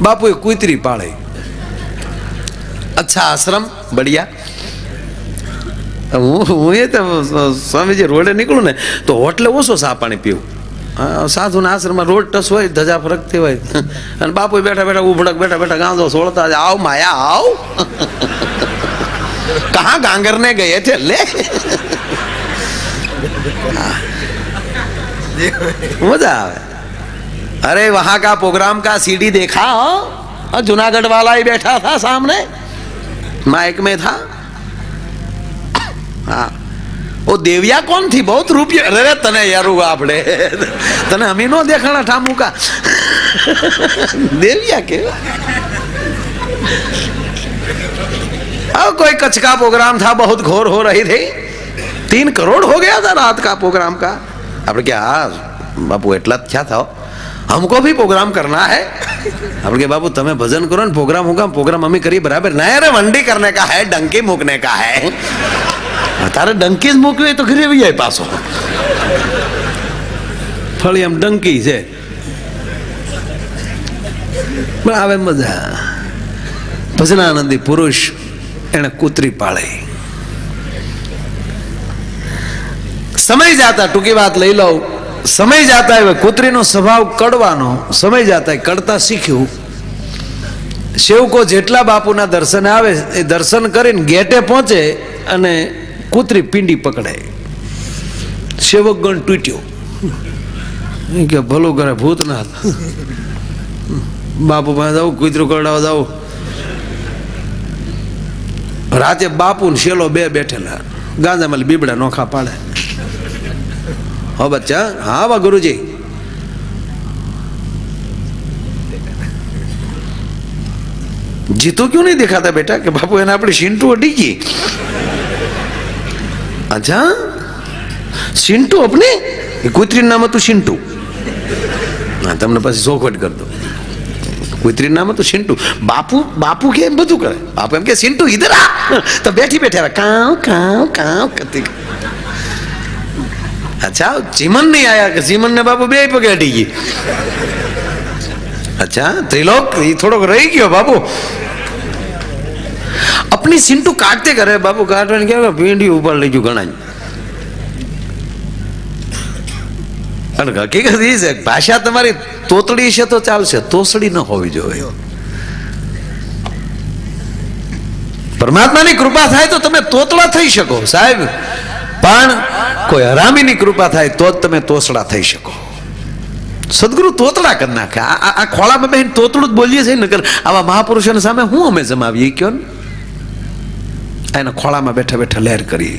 બાપુએ કુતરી પાળે. અચ્છા આશ્રમ, બળિયા. હું હું એ તો સ્વામીજી રોડે નીકળું ને, તો હોટલે ઓછો સા પાણી પીવું. સાધુના આશ્રમમાં રોડ ટસ હોય, ધજા ફરકતી હોય. અને બાપુ બેઠા બેઠા ઉભડક બેઠા બેઠા ગાંધો સોળતા આવ માયા, આવ. કહા ગાંગર ને ગયે છે? લે. મજા આવે. अरे वहां का प्रोग्राम का सीडी देखा हो और जूनागढ़ वाला ही बैठा था सामने माइक में था हाँ वो देविया कौन थी बहुत રૂપિયા અરે તને યારું આપણે તને અમી નો દેખાણા ઠામુ કા देविया के अब कोई कच्छ का प्रोग्राम था बहुत घोर हो रही थी तीन करोड़ हो गया था रात का प्रोग्राम का આપણે કે હા બાપુ એટલા જ થયા થાઓ हमको भी प्रोग्राम करना है આપણે કે બાપુ તમે ભજન કરો ને પ્રોગ્રામ હું કામ પ્રોગ્રામ અમે કરીએ બરાબર ના અરે વંડી કરને કા હે ડંકી મૂકને કા હે તારે ડંકી જ મૂકવી હોય તો ઘરે આવી જાય પાછો ફળી આમ ડંકી છે પણ આવે મજા ભજનાનંદી પુરુષ એને કૂતરી પાળે સમય જાતા ટૂંકી વાત લઈ લઉં સમય જાતા હવે કૂતરીનો સ્વભાવ કડવાનો, સમય જતા કડતા શીખ્યું. સેવકો જેટલા બાપુના દર્શને આવે, એ દર્શન કરીને ગેટે પહોંચે અને કૂતરી પિંડી પકડે સેવકગણ તૂટ્યો. કે, ભલું કરે ભૂતનાથ. બાપુ પાસે જાઉં કૂતરું કરડાવ જાઉં રાતે બાપુ ને શેલો બે બેઠેલા. ગાંજામાં બીબડા નોખા પાડે. હો બચ્ચા, હા વા ગુરુજી. જીતો ક્યુ નહીં દેખાતા બેટા કે બાપુ એને આપણે શીંટું અડી ગઈ? અચ્છા શીંટું આપણે એ કુતરીનું નામ હતું શીંટું હા, તમને પછી ચોખવટ કરતો કુતરીનું નામ હતું શીંટું બાપુ બાપુ કે એમ બધું કરે. બાપુ એમ કે શીંટું ઈધર તો બેઠી બેઠા કાવ કાવ કાવ કરતી અચ્છા, ચીમન નહીં આવ્યા કે ચીમન ને બાપુ બે પગે અટી ગઈ? અચ્છા, ત્રિલોક એ થોડોક રહી ગયો બાપુ. આપણી સિંટુ કાઢતે કરે બાપુ કાઢવાની કે ભીંડી ઉપર લઈ ગયું ઘણા અને હકીકત એ છે ભાષા તમારી તોતડી છે તો ચાલશે, તોસડી ન હોવી જોઈએ. પરમાત્માની કૃપા થાય તો તમે તોતળા થઈ શકો. સાહેબ પણ કોઈ હરામીની કૃપા થાય તો જ તમે તોસડા થઈ શકો. સદગુરુ તોતડા કરી નાખે. આ ખોળામાં બેન તોતડું જ બોલીએ છીએ નગર આવા મહાપુરુષોને સામે હું અમે જમાવીએ કયો ને? એના ખોળામાં બેઠા બેઠા લહેર કરી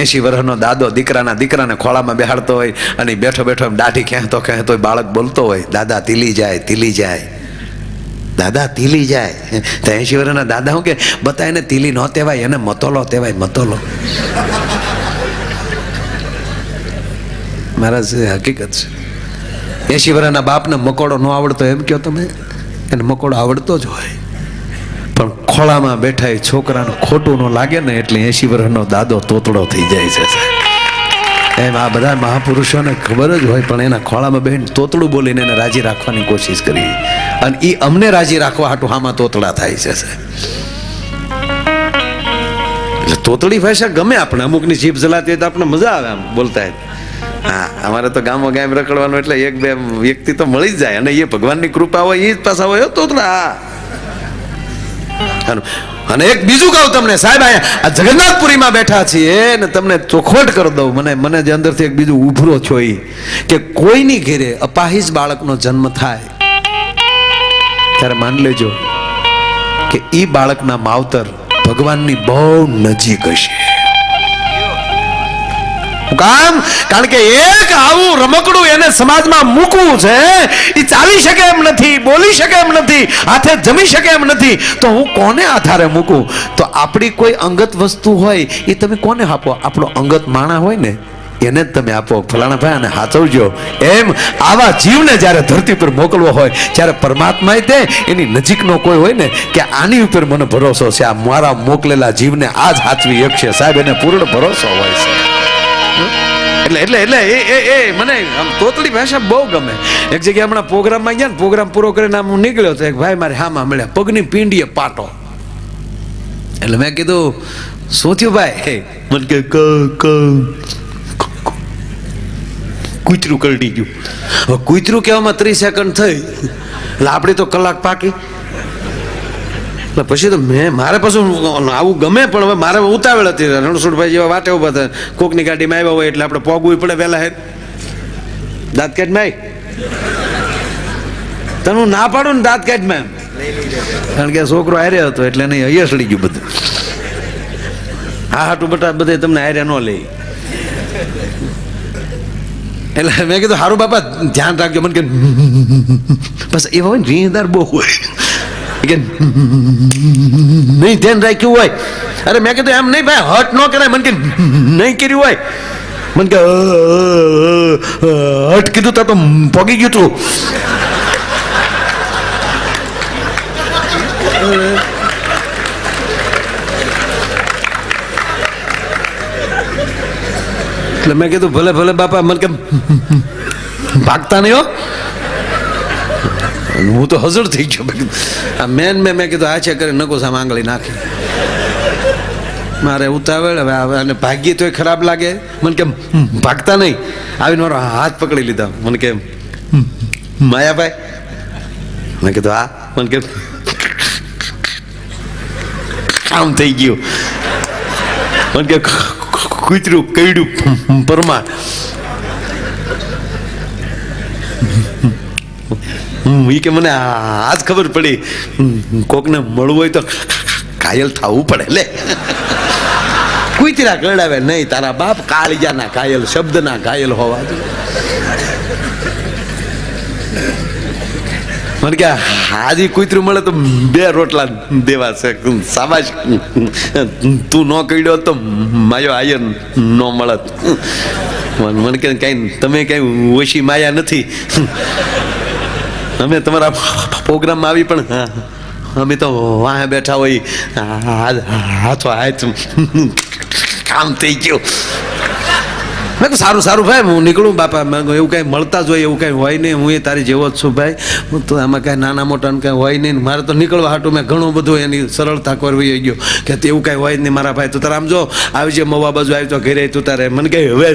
એસી વર્ષનો દાદો દીકરાના દીકરાને ખોળામાં બેહાડતો હોય અને બેઠો બેઠો એમ દાઢી ખેંચતો ખેંચતો હોય, બાળક બોલતો હોય, દાદા તીલી જાય તીલી જાય. દાદા તીલી જાય. તો એસી વર્ષના દાદા હું કે, બતા એને તીલી ન તેવાય એને મતોલો તેવાય મતોલો. મારા જે હકીકત છે. એસી વર્ષના બાપને મકોડો ન આવડતો એમ કહો તમે. એને મકોડો આવડતો જ હોય. પણ ખોળામાં બેઠા એ છોકરાને ખોટું ન લાગે ને એટલે એસી વર્ષનો દાદો તોતડો થઈ જાય છે. એમ આ બધા મહાપુરુષોને ખબર જ હોય, પણ એના ખોળામાં બેન તોતડું બોલીને એને રાજી રાખવાની કોશિશ કરી. અને એ અમને રાજી રાખવા હાટું હામાં તોતળા થાય છે એટલે તોતળી ભાષા ગમે આપણે. અમુકની જીભ જલાતી હોય તો આપણે મજા આવે આમ બોલતા હા, અમારે તો ગામો ગામ રખડવાનું એટલે એક બે વ્યક્તિ તો મળી જ જાય. અને એ ભગવાનની કૃપા હોય એ જ પાછા હોય તોતળા અને- એક બીજું કહું તમને, સાહેબ, આ જગન્નાથપુરીમાં બેઠા છીએ ને તમને ચોખવટ કરી દઉં. મને મને જે અંદરથી એક બીજું ઉભરો છો એ કે કોઈની ઘેરે અપાહિજ બાળકનો જન્મ થાય ત્યારે માન લેજો કે એ બાળકના માવતર ભગવાનની બહુ નજીક હશે. કામ? કારણ કે એક આવું રમકડું એને સમાજમાં મૂકવું છે એ ચાલી શકે એમ નથી, બોલી શકે એમ નથી, હાથે જમી શકે એમ નથી. તો હું કોને આધારે મૂકું? તો આપણી કોઈ અંગત વસ્તુ હોય એ તમે કોને આપો? આપણો અંગત માણા હોય ને એને જ તમે આપો. ફલાણા ભાઈ અને હાચવજો એમ આવા જીવને જ્યારે ધરતી પર મોકલવો હોય ત્યારે પરમાત્માએ તે, એની નજીકનો કોઈ હોય ને, કે આની ઉપર મને ભરોસો છે. આ મારા મોકલેલા જીવને આ જ હાચવી એક છે. સાહેબ, એને પૂર્ણ ભરોસો હોય છે. એટલે એટલે એટલે, એ એ એ, મને આમ તોતડી ભાષા બહુ ગમે. એક જગ્યાએ હમણાં પ્રોગ્રામમાં ગયા ને, પ્રોગ્રામ પૂરો કરીને આમ હું નીકળ્યો તો એક ભાઈ મારે હામાં મળ્યા. પગની પીંડીએ પાટો. એટલે મેં કીધું, શું થયું ભાઈ? મને કે, ક ક. કૂતરું કલટી ગયું. હવે કૂતરું કહેવામાં ત્રીસ સેકન્ડ થઈ. એટલે આપણે તો કલાક પાકી એટલે પછી તો મેં મારે પાછું આવું ગમે, પણ હવે મારે ઉતાવળ હતી. રણછોડભાઈ જેવા વાટે ઊભા થાય. કોકની ગાડીમાં આવ્યા હોય એટલે આપણે પોગવું પડે વહેલા હે દાંત કાઢમાં તને હું ના પાડું ને દાંત કાઢ મેં કારણ કે છોકરો હાર્યો હતો એટલે નહીં અહીંયા સડી ગયું બધું. હા હાટું બટા બધે તમને હાર્યા ન લે. એટલે મેં કીધું સારું બાપા, ધ્યાન રાખજો. મને કે, બસ એવા હોય ને, રીંગદાર બહુ હોય. કે, નહીં, ધ્યાન રાખ્યું હોય. અરે મેં કીધું, એમ નહીં ભાઈ, હટ ન કરાય. મને કે, નહીં કર્યું હોય. મને કે, હટ કીધું તો તો પગી ગયું તું. એટલે મેં કીધું, ભલે ભલે, બાપા. મને કેમ ભાગતા નહીં હો? હું તો હજર થઈ ગયો. આ મેન મેં મેં કીધું, આ છે કરી, નકો સામે આંગળી નાખી. મારે ઉતાવળ, હવે અને ભાગ્ય તોય ખરાબ લાગે. મને કેમ ભાગતા નહીં? આવીને મારો હાથ પકડી લીધા. મને કેમ, માયાભાઈ. મેં કીધું આ મને કામ થઈ ગયું. મને કે કૂતરું કઈડું પરમાર. ઈ કે મને આજ ખબર પડી. કોકને મળવું હોય તો કાયલ થવું પડે, લે. કુતરા કરડાવે નહીં, તારા બાપ કાળિયાના કાયલ શબ્દના કાયલ હોવા જોઈએ. મને કે હાજી કૂતરું મળે તો બે રોટલા દેવા છે. સાબાશ. તું ન કર્યો તો માયો આયર ન મળત મને કે કઈ તમે કઈ ઓછી માયા નથી. અમે તમારા પ્રોગ્રામમાં આવી પણ અમે તો વાહે બેઠા હોય. હાથો હાથ. કામ થઈ ગયું. મેં કહું સારું સારું ભાઈ, હું નીકળું, બાપા. એવું કાંઈ મળતા જ હોય, એવું કાંઈ હોય નહીં, હું એ તારી જેવો જ છું ભાઈ. હું તો આમાં કાંઈ નાના મોટાને કાંઈ હોય નહીં મારે તો નીકળવા હાટું મેં ઘણું બધું એની સરળતા કરવી ગયો. કે તેવું કાંઈ હોય જ નહીં મારા ભાઈ. તું તારે આમ જો, આવી જે મવા બાજુ આવી તો ઘરે તું તારે. મને કહે હવે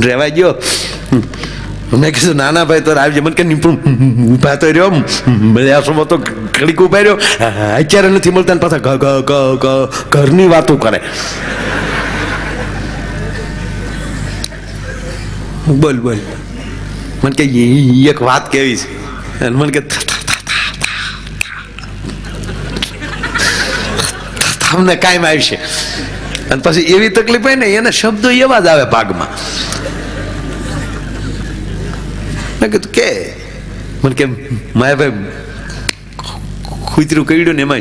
રહેવાય ગયો. મેં કીધું, નાના ભાઈ તો આવી મને કે નિપુણ. પણ ઊભા તો રહ્યો. મળ્યા તો ઘડીક ઊભા રહ્યો. અત્યારે નથી મળતા ને પાછા ઘ- ઘ- ઘ- ઘરની વાતો કરે. બોલ બોલ. મને કે એક વાત કેવી છે? અને મને કે તમને કાયમ આવશે. અને પછી એવી તકલીફ હોય ને, એના શબ્દો એવા જ આવે ભાગમાં. મેં કીધું, કે? મને કે, માયાભાઈ, કૂતરું કઈડ્યું ને એમાં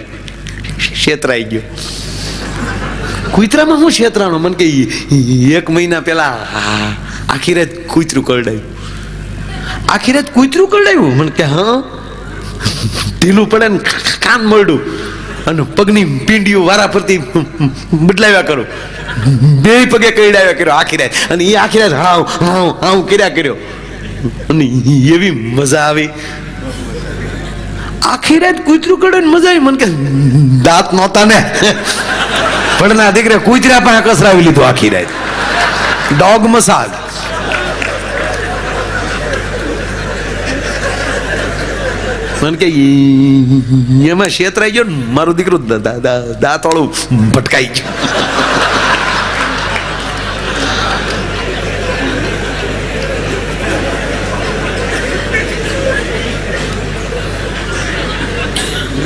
છેતરાઈ ગયો. કૂતરામાં શું છેતરાણો મને કે એક મહિના પહેલા આખી રાત કૂતરું કરડાયું આખી રાત કૂતરું કરડાયું મને કે, હા. ઢીલું પડે ને કાન મળડું અને પગની પીંડીઓ વારા ફરતી બદલાવ્યા કરો. બે પગે કરડાવ્યા કર્યો આખી રાત અને એ આખી રાત હાવ હાવ હાવ કર્યા કર્યો. અને એવી મજા આવી. આખી રાત કૂતરું કરડે મજા આવી? મને કે, દાંત નહોતા ને. પણ ના દીકરે કૂતરા પણ કસરાવી લીધું આખી રાત ડોગ મસાજ મને કે એમાં છેતરાઈ ગયો ને મારો દીકરો દાંતવાળું ભટકાઈ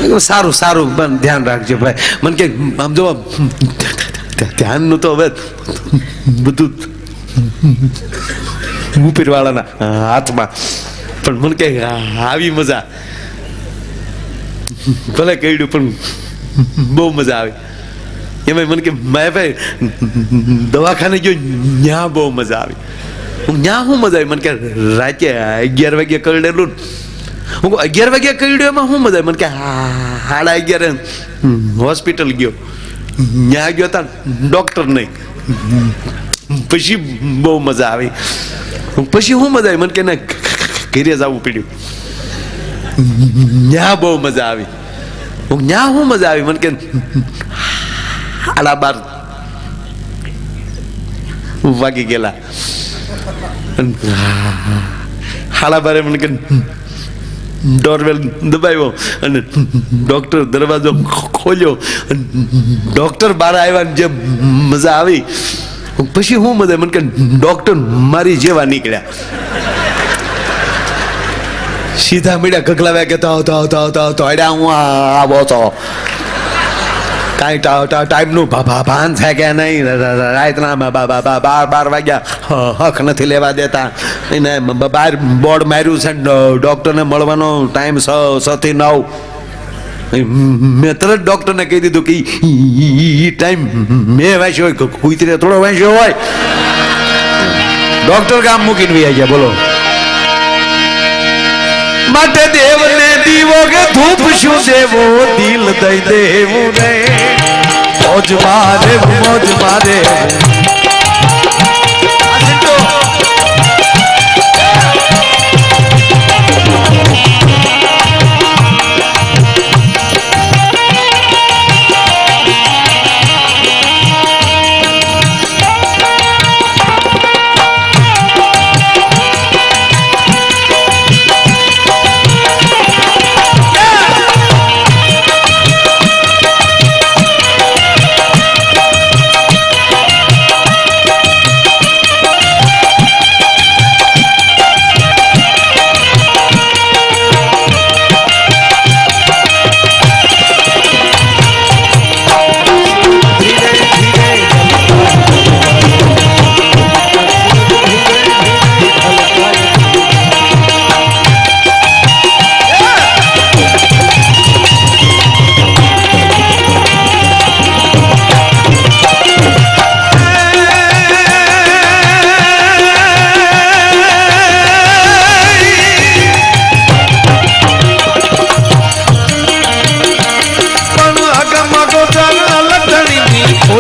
ગયો સારું સારું પણ ધ્યાન રાખજો ભાઈ મને કે આમ જો ધ્યાનનું તો હવે બધું ઉપરવાળાના હાથમાં પણ મને કે આવી મજા ભલે કહ્યું પણ બહુ મજા આવી. એમાં મને કે માયાભાઈ દવાખાને ગયો ન્યા બહુ મજા આવી. હું ન્યા શું મજા આવી? મને કે રાતે અગિયાર વાગે કરડેલું ને. હું કહું, અગિયાર વાગ્યા કર્યું એમાં શું મજા આવી? મને કે હા, સાડા અગિયારે હોસ્પિટલ ગયો. ત્યાં ગયો તા ડોક્ટર નહીં. પછી બહુ મજા આવી. પછી હું મજા આવી? મને કે ના ઘરે જવું પડ્યું. ન્યા બહુ મજા આવી. હું ન્યા હું મજા આવી? મને કે આલા બાર. વાગી ગયેલા. હાલા બારે મને કે, ડોરવેલ દબાવ્યો અને ડોક્ટર દરવાજો ખોલ્યો ડોક્ટર બહાર આવ્યા જે મજા આવી. પછી હું મજા મને કે, ડોક્ટર મારી જેવા નીકળ્યા. સીધા મીડિયા ગગલાવ્યા કે તો તો તો તો તો અડ્યા હું આ- આવો તો. કાંઈ ટાઈમનું ભાન થાય કે નહીં? રાતના બાર બાર વાગ્યા. હક નથી લેવા દેતા. એને બાર બોર્ડ માર્યું છે ને ડૉક્ટરને મળવાનો ટાઈમ છ છ થી નવ મેં તરત ડૉક્ટરને કહી દીધું કે એ ટાઈમ મેં વાંચ્યો હોય કુતરે થોડો વાંચ્યો હોય. ડૉક્ટર કામ મૂકીને આવી ગયા, બોલો. માટે દેવને દીવો કે ધૂપ શું દેવો? દિલ દઈ દેવું રે મોજ મારે મોજ મારે.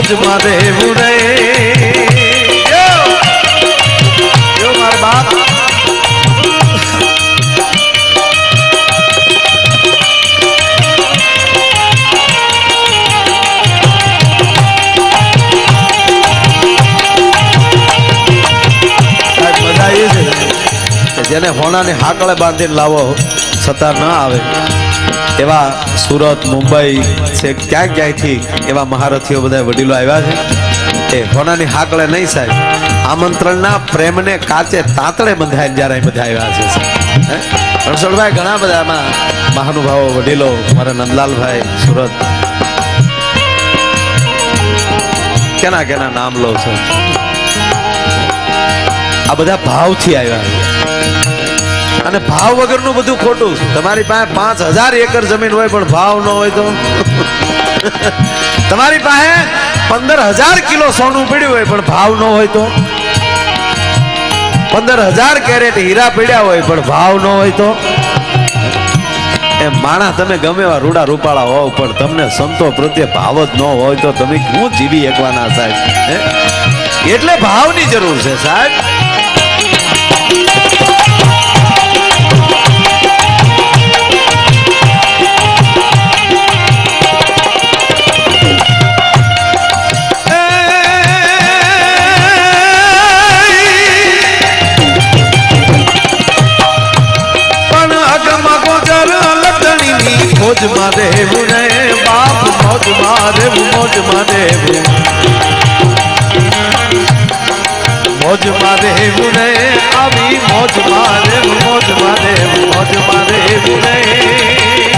ખોજમાં રહેવું જેને હોણાની હાકળે બાંધીને લાવો છતાં ન આવે. એવા સુરત, મુંબઈ છે, ક્યાંક ક્યાંયથી એવા મહારથીઓ બધા વડીલો આવ્યા છે. એ હોનાની હાકળે નહીં સાહેબ. આમંત્રણના પ્રેમને કાચે તાતળે બંધાય જ્યારે બધા આવ્યા છે. રણછોડભાઈ, ઘણા બધામાં મહાનુભાવો, વડીલો, મારા નંદલાલભાઈ, સુરત. કેના કેના નામ લો છો? આ બધા ભાવથી આવ્યા છે. અને ભાવ વગરનું બધું ખોટું. તમારી પાસે પાંચ હજાર એકર જમીન હોય પણ ભાવ ન હોય તો? તમારી પાસે પંદર હજાર કિલો સોનું પીડ્યું હોય પણ ભાવ ન હોય તો? પંદર હજાર કેરેટ હીરા પડ્યા હોય પણ ભાવ ન હોય તો? એ માણા તમે ગમે એવા રૂડા રૂપાળા હોવ, પણ તમને સંતો પ્રત્યે ભાવ જ ન હોય તો તમે શું જીવી એકવાના સાહેબ? હે? એટલે ભાવની જરૂર છે સાહેબ. લગણીની મારે રહેવું રે બાપ, મોજ મારે મોજમાં રહેવું મોજમાં રહેવું રે આવી મોજમાં રહેવું મોજમાં રહેવું મોજમાં રહેવું રે